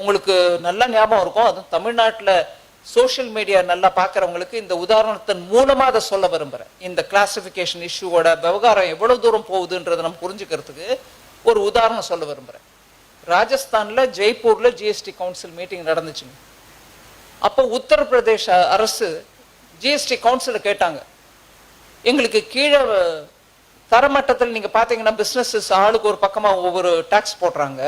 உங்களுக்கு நல்ல ஞாபகம் இருக்கும் அதுவும் தமிழ்நாட்டில் சோஷியல் மீடியா நல்லா பார்க்குறவங்களுக்கு இந்த உதாரணத்தின் மூலமாக அதை சொல்ல விரும்புகிறேன் இந்த கிளாசிஃபிகேஷன் இஷ்யூவோட விவகாரம் எவ்வளோ தூரம் போகுதுன்றதை நம்ம புரிஞ்சுக்கிறதுக்கு ஒரு உதாரணம் சொல்ல விரும்புகிறேன் ராஜஸ்தானில் ஜெய்ப்பூரில் ஜிஎஸ்டி கவுன்சில் மீட்டிங் நடந்துச்சுங்க. அப்போ உத்தரப்பிரதேச அரசு ஜிஎஸ்டி கவுன்சிலை கேட்டாங்க. எங்களுக்கு கீழே தரமட்டத்தில் நீங்கள் பார்த்தீங்கன்னா பிஸ்னஸஸ் ஆளுக்கு ஒரு பக்கமாக ஒவ்வொரு டேக்ஸ் போடுறாங்க.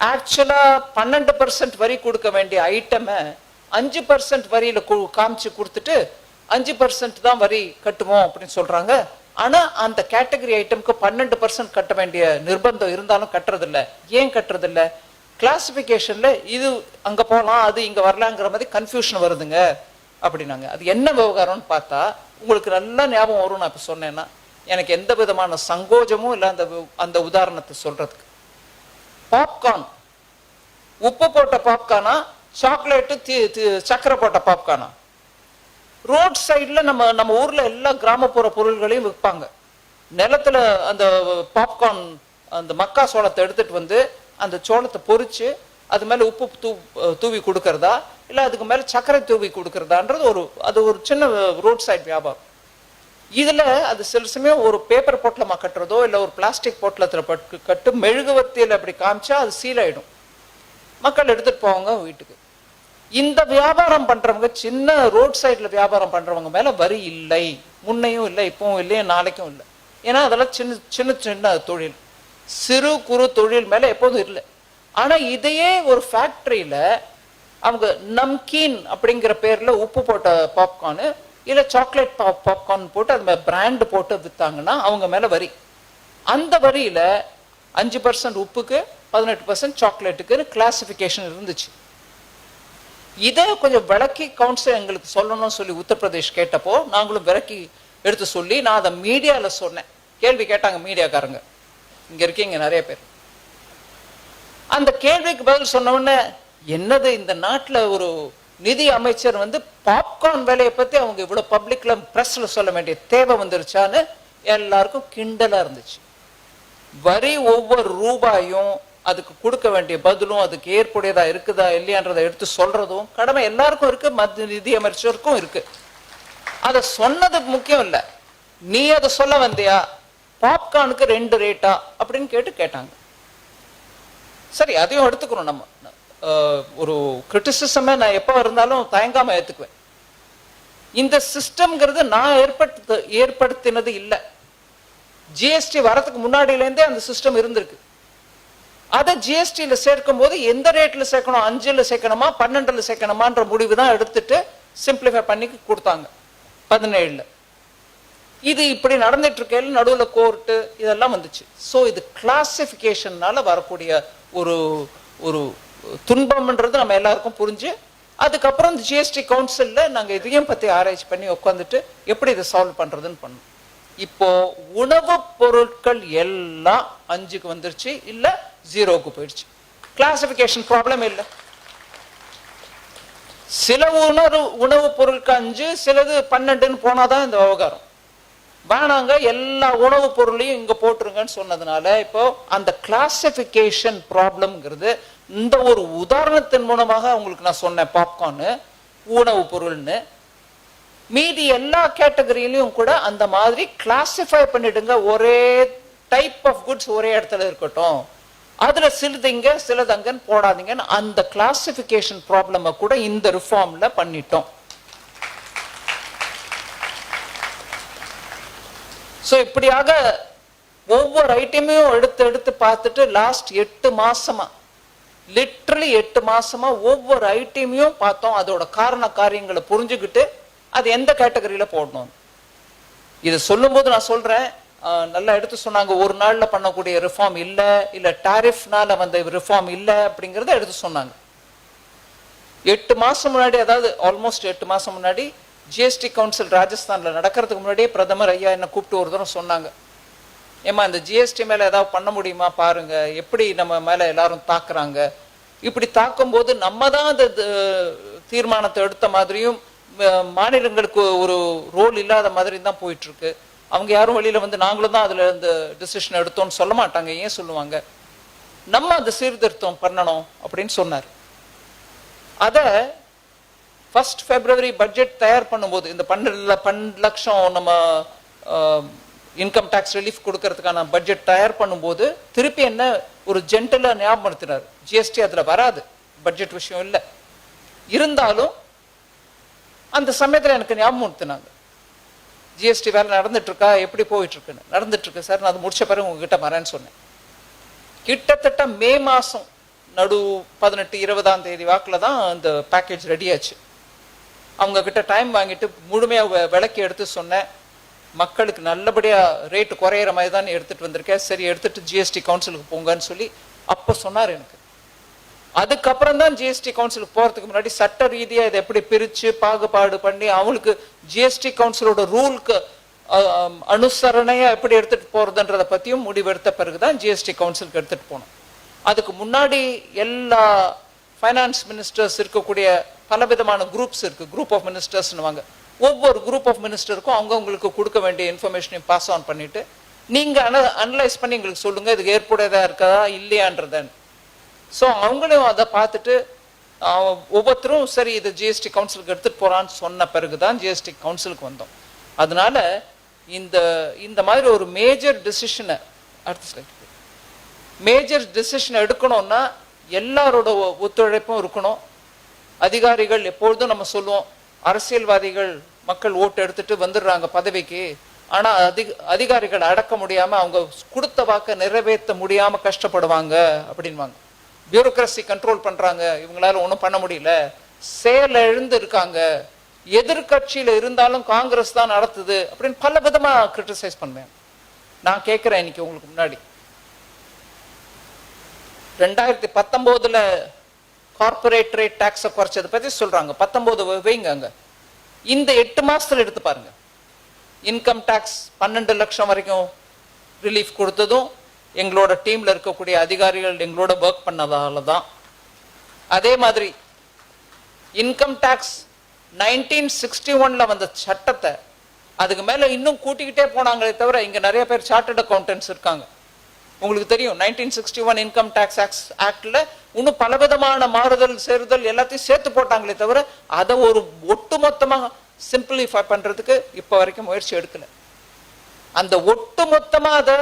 ஆக்சுவலா பன்னெண்டு பர்சன்ட் வரி கொடுக்க வேண்டிய ஐட்டமை அஞ்சு பர்சன்ட் வரியில கு- காமிச்சு கொடுத்துட்டு அஞ்சு பர்சன்ட் தான் வரி கட்டுவோம் அப்படின்னு சொல்றாங்க. ஆனா அந்த கேட்டகரி ஐட்டம்க்கு பன்னெண்டு பர்சன்ட் கட்ட வேண்டிய நிர்பந்தம் இருந்தாலும் கட்டுறதில்ல. ஏன் கட்டுறதில்ல? கிளாசிபிகேஷன்ல இது அங்க போகலாம் அது இங்க வரலாங்கிற மாதிரி கன்ஃபியூஷன் வருதுங்க அப்படின்னாங்க. அது என்ன விவகாரம்னு பார்த்தா உங்களுக்கு நல்லா ஞாபகம் வரும் நான் இப்ப சொன்னேன்னா எனக்கு எந்த விதமான சங்கோஜமும் இல்லை அந்த அந்த உதாரணத்தை சொல்றதுக்கு. பாப்கார்ன் உப்பு போட்ட பாப்கார்னா சாக்லேட்டு தீ தீ சக்கரை போட்ட பாப்கார்னா ரோட் சைடில் நம்ம நம்ம ஊரில் எல்லா கிராமப்புற பொருள்களையும் விற்பாங்க நிலத்துல அந்த பாப்கார்ன் அந்த மக்கா சோளத்தை எடுத்துகிட்டு வந்து அந்த சோளத்தை பொறிச்சு அது மேலே உப்பு தூ தூவி கொடுக்கறதா? இல்லை அதுக்கு மேலே சர்க்கரை தூவி கொடுக்கறதான்றது ஒரு அது ஒரு சின்ன ரோட் சைடு வியாபாரம். இதில் அது சில சமயம் ஒரு பேப்பர் பொட்டலமாக கட்டுறதோ இல்லை ஒரு பிளாஸ்டிக் பொட்டலத்தில் பட்டு கட்டு மெழுகுவத்தியில் அப்படி காமிச்சா அது சீலாயிடும். மக்கள் எடுத்துகிட்டு போவாங்க வீட்டுக்கு. இந்த வியாபாரம் பண்ணுறவங்க சின்ன ரோட் சைடில் வியாபாரம் பண்ணுறவங்க மேலே வரி இல்லை. முன்னையும் இல்லை இப்போவும் இல்லை நாளைக்கும் இல்லை. ஏன்னா அதெல்லாம் சின்ன சின்ன சின்ன தொழில். சிறு குறு தொழில் மேலே எப்போதும் இல்லை. ஆனால் இதையே ஒரு ஃபேக்ட்ரியில் அவங்க நம்கீன் அப்படிங்கிற பேரில் உப்பு போட்ட பாப்கார்னு இல்லை சாக்லேட் பாப் பாப்கார்ன் போட்டு அது பிராண்டு போட்டு விற்றாங்கன்னா அவங்க மேலே வரி. அந்த வரியில் அஞ்சு பர்சன்ட் உப்புக்கு பதினெட்டு பர்சன்ட் சாக்லேட்டுக்குன்னு கிளாசிஃபிகேஷன் இருந்துச்சு. இதை கொஞ்சம் விளக்கி கவுன்சில் எங்களுக்கு சொல்லணும்னு சொல்லி உத்தரப்பிரதேஷ் கேட்டப்போ நாங்களும் விளக்கி எடுத்து சொல்லி நான் அதை மீடியாவில் சொன்னேன். கேள்வி கேட்டாங்க மீடியாக்காரங்க இங்கே இருக்கீங்க நிறைய பேர். அந்த கேள்விக்கு பதில் சொன்ன உடனே என்னது இந்த நாட்டில் ஒரு நிதி அமைச்சர் வந்து பாப்கார்ன் வேலையை பத்தி அவங்க இவ்வளவு பப்ளிக்ல பிரஸ்ல சொல்ல வேண்டிய தேவை வந்துருச்சான்னு எல்லாருக்கும் கிண்டலா இருந்துச்சு. வரி ஒவ்வொரு ரூபாயும் அதுக்கு கொடுக்க வேண்டிய பதிலும் அதுக்கு ஏற்புடையதா இருக்குதா இல்லையான்றதை எடுத்து சொல்றதும் கடமை எல்லாருக்கும் இருக்கு மத்திய நிதி அமைச்சருக்கும் இருக்கு. அதை சொன்னது முக்கியம் இல்ல. நீ அதை சொல்ல வந்தியா? பாப்கார்னுக்கு ரெண்டு ரேட்டா அப்படின்னு கேட்டு கேட்டாங்க. சரி அதையும் எடுத்துக்கிறோம் நம்ம. ஒரு கிரிட்டிசிசமே நான் எப்போ இருந்தாலும் தயங்காம ஏற்றுக்குவேன் இந்த சிஸ்டம்ங்கிறது நான் ஏற்படுத்த ஏற்படுத்தினது இல்லை. ஜிஎஸ்டி வரதுக்கு முன்னாடியிலேருந்தே அந்த சிஸ்டம் இருந்திருக்கு. அதை ஜிஎஸ்டியில் சேர்க்கும் போது எந்த ரேட்டில் சேர்க்கணும் அஞ்சில் சேர்க்கணுமா பன்னெண்டில் சேர்க்கணுமான்ற முடிவு தான் எடுத்துட்டு சிம்பிளிஃபை பண்ணி கொடுத்தாங்க. பதினேழில். இது இப்படி நடந்துட்டு இருக்கையில் நடுவில் கோர்ட்டு இதெல்லாம் வந்துச்சு. ஸோ இது கிளாசிஃபிகேஷன்னால வரக்கூடிய ஒரு ஒரு துன்பம்ன்றது நம்ம எல்லாருக்கும் புரிஞ்சு அதுக்கப்புறம் இந்த ஜிஎஸ்டி கவுன்சிலில் நாங்க இதையும் பற்றி ஆராய்ச்சி பண்ணி உட்காந்துட்டு எப்படி இதை சால்வ் பண்றதுன்னு பண்ணோம். இப்போ உணவுப் பொருட்கள் எல்லாம் அஞ்சுக்கு வந்துருச்சு இல்ல ஜீரோவுக்கு போயிடுச்சு. கிளாசிபிகேஷன் ப்ராப்ளம் இல்லை. சில உணவு உணவுப் பொருட்கள் அஞ்சு சிலது பன்னெண்டுன்னு போனாதான் இந்த விவகாரம். வேணாங்க எல்லா உணவுப் பொருளையும் இங்க போட்டுருங்கன்னு சொன்னதுனால இப்போ அந்த கிளாசிபிகேஷன் ப்ராப்ளம்ங்கிறது இந்த ஒரு உதாரணத்தின் மூலமாக உங்களுக்கு நான் சொன்னேன் பாப்கார்னு உணவுப் பொருள்னு. மீதி எல்லா கேட்டகரியிலையும் கூட அந்த மாதிரி கிளாசிஃபை பண்ணிடுங்க. ஒரே டைப் ஆஃப் குட்ஸ் ஒரே இடத்துல இருக்கட்டும். அதுல சிலதுங்க சிலதங்கன்னு போடாதீங்கன்னு அந்த கிளாசிஃபிகேஷன் ப்ராப்ளமை கூட இந்த ரிஃபார்ம்ல பண்ணிட்டோம். ஸோ இப்படியாக ஒவ்வொரு ஐட்டமையும் எடுத்து எடுத்து பார்த்துட்டு லாஸ்ட் எட்டு மாசமா லிட்ரலி எட்டு மாசமா ஒவ்வொரு ஐட்டமையும் பார்த்தோம். அதோட காரண காரியங்களை புரிஞ்சுக்கிட்டு அது எந்த கேட்டகரியில போடணும்? இது சொல்லும்போது நான் சொல்றேன். நல்லா எடுத்து சொன்னாங்க. ஒரு நாள்ல பண்ணக்கூடிய ரிஃபார்ம் இல்ல இல்ல டாரிஃப்னால வந்த ரிஃபார்ம் இல்ல அப்படிங்கறத எடுத்து சொன்னாங்க. எட்டு மாசம் முன்னாடி அதாவது ஆல்மோஸ்ட் எட்டு மாசம் முன்னாடி ஜிஎஸ்டி கவுன்சில் ராஜஸ்தான்ல நடக்கிறதுக்கு முன்னாடியே பிரதமர் ஐயா என்ன கூப்பிட்டு ஒரு தடவை சொன்னாங்க. ஏம்மா இந்த ஜிஎஸ்டி மேலே ஏதாவது பண்ண முடியுமா? பாருங்க. எப்படி நம்ம மேலே எல்லாரும் தாக்குறாங்க? இப்படி தாக்கும்போது நம்ம தான் அந்த த- தீர்மானத்தை எடுத்த மாதிரியும் மாநிலங்களுக்கு ஒரு ரோல் இல்லாத மாதிரி தான் போயிட்டு இருக்கு அவங்க யாரும் வெளியில வந்து நாங்களும் தான் அதுல இந்த டிசிஷன் எடுத்தோம்னு சொல்ல மாட்டாங்க. ஏன் சொல்லுவாங்க? நம்ம அந்த சீர்திருத்தம் பண்ணணும் அப்படின்னு சொன்னார். அதை ஃபர்ஸ்ட் ஃபெப்ரவரி பட்ஜெட் தயார் பண்ணும்போது இந்த பன்னெண்டு பன்னெண்டு லட்சம் நம்ம இன்கம் டேக்ஸ் ரிலீஃப் கொடுக்கறதுக்கான பட்ஜெட் தயார் பண்ணும்போது திருப்பி என்ன ஒரு ஜென்டலாக ஞாபகப்படுத்தினார் ஜிஎஸ்டி அதில் வராது. பட்ஜெட் விஷயம் இல்லை. இருந்தாலும் அந்த சமயத்தில் எனக்கு ஞாபகப்படுத்தினாங்க. ஜிஎஸ்டி வேலை நடந்துட்டு இருக்கா எப்படி போயிட்டு இருக்குன்னு நடந்துட்டு இருக்கு சார் நான் அது முடிச்ச பிறகு உங்ககிட்ட வரேன்னு சொன்னேன். கிட்டத்தட்ட மே மாதம் நடு பதினெட்டு இருபதாம் தேதி வாக்கில் தான் அந்த பேக்கேஜ் ரெடி ஆச்சு. அவங்க கிட்ட டைம் வாங்கிட்டு முழுமையாக விளக்கி எடுத்து சொன்னேன். மக்களுக்கு நல்லபடியாக ரேட்டு குறையிற மாதிரி தான் எடுத்துகிட்டு வந்திருக்கேன் சரி எடுத்துகிட்டு ஜிஎஸ்டி கவுன்சிலுக்கு போங்கன்னு சொல்லி அப்போ சொன்னார் எனக்கு. அதுக்கப்புறம் தான் ஜிஎஸ்டி கவுன்சிலுக்கு போகிறதுக்கு முன்னாடி சட்ட ரீதியாக இதை எப்படி பிரித்து பாகுபாடு பண்ணி அவங்களுக்கு ஜிஎஸ்டி கவுன்சிலோட ரூலுக்கு அனுசரணையாக எப்படி எடுத்துகிட்டு போகிறதுன்றதை பற்றியும் முடிவெடுத்த பிறகு தான் ஜிஎஸ்டி கவுன்சிலுக்கு எடுத்துகிட்டு போனோம். அதுக்கு முன்னாடி எல்லா ஃபைனான்ஸ் மினிஸ்டர்ஸ் இருக்கக்கூடிய பலவிதமான குரூப்ஸ் இருக்குது குரூப் ஆஃப் மினிஸ்டர்ஸ்னுவாங்க ஒவ்வொரு குரூப் ஆஃப் மினிஸ்டருக்கும் அவங்கவங்களுக்கு கொடுக்க வேண்டிய இன்ஃபர்மேஷனையும் பாஸ் ஆன் பண்ணிட்டு அன அனலைஸ் பண்ணி எங்களுக்கு சொல்லுங்கள் இதுக்கு ஏற்புடையதாக இருக்கதா இல்லையான்றதன் ஸோ அவங்களும் அதை பார்த்துட்டு ஒவ்வொருத்தரும் சரி இது ஜிஎஸ்டி கவுன்சிலுக்கு எடுத்துட்டு போகிறான்னு சொன்ன பிறகு தான் ஜிஎஸ்டி கவுன்சிலுக்கு வந்தோம். அதனால இந்த இந்த மாதிரி ஒரு மேஜர் டிசிஷனை அடுத்த மேஜர் டிசிஷன் எடுக்கணும்னா எல்லாரோட ஒ- ஒத்துழைப்பும் இருக்கணும். அதிகாரிகள் எப்பொழுதும் நம்ம சொல்லுவோம் அரசியல்வாதிகள் மக்கள் ஓட்டு எடுத்துட்டு வந்துடுறாங்க பதவிக்கு. ஆனா அதிக அதிகாரிகள் அடக்க முடியாம அவங்க கொடுத்த வாக்கை நிறைவேற்ற முடியாம கஷ்டப்படுவாங்க அப்படின்வாங்க. பியூரோக்ரஸி கண்ட்ரோல் பண்றாங்க. இவங்களால ஒன்றும் பண்ண முடியல. செயல் எழுந்து இருக்காங்க. எதிர்க்கட்சியில இருந்தாலும் காங்கிரஸ் தான் நடத்துது அப்படின்னு பல விதமா கிரிட்டிசைஸ் பண்ணுவேன். நான் கேட்கிறேன் இன்னைக்கு உங்களுக்கு முன்னாடி. ரெண்டாயிரத்தி பத்தொன்பதுல கார்பரேட் ரேட் டாக்ஸை குறைச்சதை பற்றி சொல்கிறாங்க பத்தொம்போது வைங்க அங்கே. இந்த எட்டு மாதத்தில் எடுத்து பாருங்க. இன்கம் டேக்ஸ் பன்னெண்டு லட்சம் வரைக்கும் ரிலீஃப் கொடுத்ததும் எங்களோட டீமில் இருக்கக்கூடிய அதிகாரிகள் எங்களோட ஒர்க் பண்ணதால தான். அதே மாதிரி இன்கம் டேக்ஸ் நைன்டீன் சிக்ஸ்டி ஒன்ல வந்த சட்டத்தை அதுக்கு மேலே இன்னும் கூட்டிக்கிட்டே போனாங்களே தவிர இங்கே நிறைய பேர் சார்ட்டர்ட் அக்கௌண்டன்ட்ஸ் இருக்காங்க. உங்களுக்கு தெரியும் nineteen sixty one income tax acts ஆக்டில் இன்னும் பலவிதமான மாறுதல் சேருதல் எல்லாத்தையும் சேர்த்து போட்டாங்களே தவிர அதை ஒரு ஒட்டுமொத்தமாக சிம்பிளிஃபை பண்ணுறதுக்கு இப்போ வரைக்கும் முயற்சி எடுக்கல. அந்த ஒட்டுமொத்தமா அதை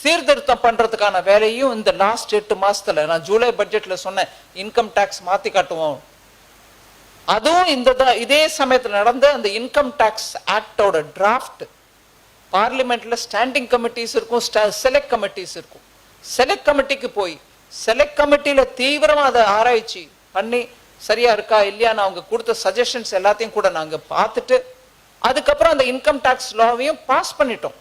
சீர்திருத்தம் பண்ணுறதுக்கான வேலையும் இந்த லாஸ்ட் எட்டு மாதத்தில் நான் ஜூலை பட்ஜெட்டில் சொன்னேன் இன்கம் டேக்ஸ் மாற்றி காட்டுவோம். அதுவும் இந்த இதே சமயத்தில் நடந்த அந்த இன்கம் டேக்ஸ் ஆக்டோட டிராஃப்ட் பார்லிமெண்ட்ல ஸ்டாண்டிங் கமிட்டிஸ் இருக்கும் செலக்ட் கமிட்டிஸ் இருக்கும். செலக்ட் கமிட்டிக்கு போய் செலக்ட் கமிட்டியில தீவிரமா அதை ஆராய்ச்சி பண்ணி சரியா இருக்கா இல்லையான்னு அவங்க கொடுத்த சஜஷன்ஸ் எல்லாத்தையும் கூட நாங்க பார்த்துட்டு அதுக்கப்புறம் அந்த இன்கம் டேக்ஸ் லாவையும் பாஸ் பண்ணிட்டோம்.